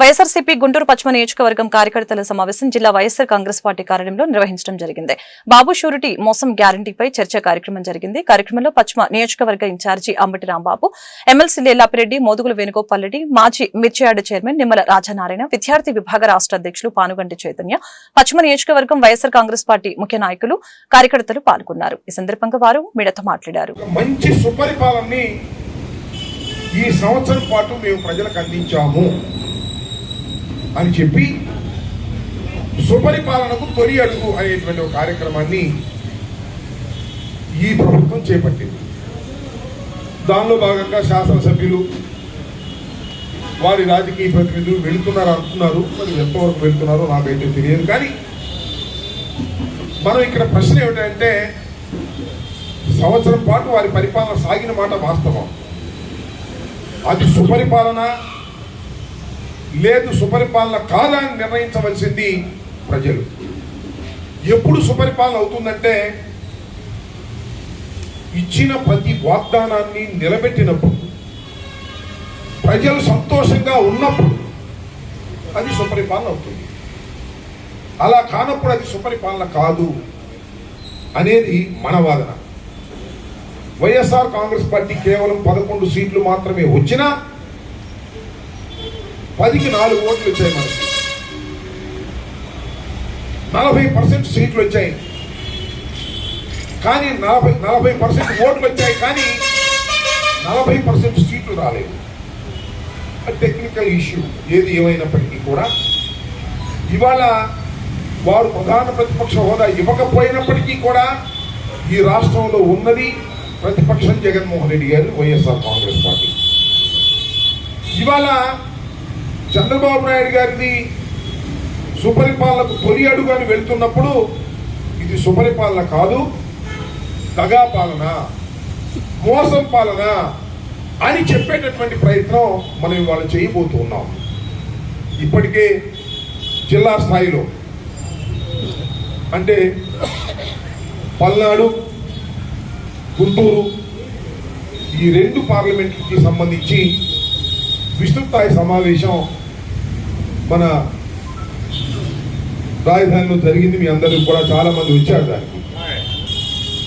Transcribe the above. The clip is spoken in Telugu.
వైఎస్ఆర్సీపీ గుంటూరు పశ్చిమ నియోజకవర్గం కార్యకర్తల సమావేశం జిల్లా వైఎస్ఆర్ కాంగ్రెస్ పార్టీ కార్యాలయంలో నిర్వహించడం జరిగింది. బాబు షూరిటీ మోసం గ్యారంటీపై చర్చ కార్యక్రమం జరిగింది. కార్యక్రమంలో పశ్చిమ నియోజకవర్గ ఇన్ఛార్జి అంబటి రాంబాబు ఎమ్మెల్సీ లేలాపిరెడ్డి మోదుగుల వేణుగోపాల్ రెడ్డి మాజీ మిర్చియాడ్ చైర్మన్ నిమ్మల రాజనారాయణ విద్యార్థి విభాగ రాష్ట్ర అధ్యక్షులు పానుగంటి చైతన్య పశ్చిమ నియోజకవర్గం వైఎస్ఆర్ కాంగ్రెస్ పార్టీ ముఖ్య నాయకులు కార్యకర్తలు పాల్గొన్నారు. ఈ సందర్భంగా వారు మీడియాతో మాట్లాడారు. మంచి సుపరిపాలనని ఈ సంవత్సరం పాటు మేము ప్రజలకు అందించాము. అని చెప్పి సుపరిపాలనకు తొలి అడుగు అనేటువంటి ఒక కార్యక్రమాన్ని ఈ ప్రభుత్వం చేపట్టింది. దానిలో భాగంగా శాసనసభ్యులు వారి రాజకీయ ప్రతినిధులు వెళుతున్నారు అంటున్నారు. మరి ఎంతవరకు వెళ్తున్నారో నాకైతే తెలియదు. కానీ మనం ఇక్కడ ప్రశ్న ఏమిటంటే సంవత్సరం పాటు వారి పరిపాలన సాగిన మాట వాస్తవం. అది సుపరిపాలన లేదు సుపరిపాలన కాదా అని నిర్ణయించవలసింది ప్రజలు. ఎప్పుడు సుపరిపాలన అవుతుందంటే ఇచ్చిన ప్రతి వాగ్దానాన్ని నిలబెట్టినప్పుడు ప్రజలు సంతోషంగా ఉన్నప్పుడు అది సుపరిపాలన అవుతుంది. అలా కానప్పుడు అది సుపరిపాలన కాదు అనేది మన వాదన. వైఎస్ఆర్ కాంగ్రెస్ పార్టీ కేవలం పదకొండు సీట్లు మాత్రమే వచ్చినా పదికి నాలుగు ఓట్లు వచ్చాయి మనకి. నలభై పర్సెంట్ సీట్లు వచ్చాయి. కానీ నలభై నలభై పర్సెంట్ ఓట్లు వచ్చాయి కానీ నలభై పర్సెంట్ సీట్లు రాలేదు. టెక్నికల్ ఇష్యూ ఏది ఏమైనప్పటికీ కూడా. ఇవాళ వారు ప్రధాన ప్రతిపక్ష హోదా ఇవ్వకపోయినప్పటికీ కూడా ఈ రాష్ట్రంలో ఉన్నది ప్రతిపక్షం జగన్మోహన్ రెడ్డి గారు వైఎస్ఆర్ కాంగ్రెస్ పార్టీ. ఇవాళ చంద్రబాబు నాయుడు గారిది సుపరిపాలనకు తొలి అడుగు అని వెళ్తున్నప్పుడు ఇది సుపరిపాలన కాదు దగా పాలన మోసం పాలన అని చెప్పేటటువంటి ప్రయత్నం మనం ఇవాళ చేయబోతూ ఉన్నాం ఇప్పటికే జిల్లా స్థాయిలో అంటే పల్నాడు గుంటూరు ఈ రెండు పార్లమెంట్కి సంబంధించి విస్తృతస్థాయి సమావేశం మన రాజధానిలో జరిగింది మీ అందరూ కూడా చాలా మంది వచ్చారు దానికి.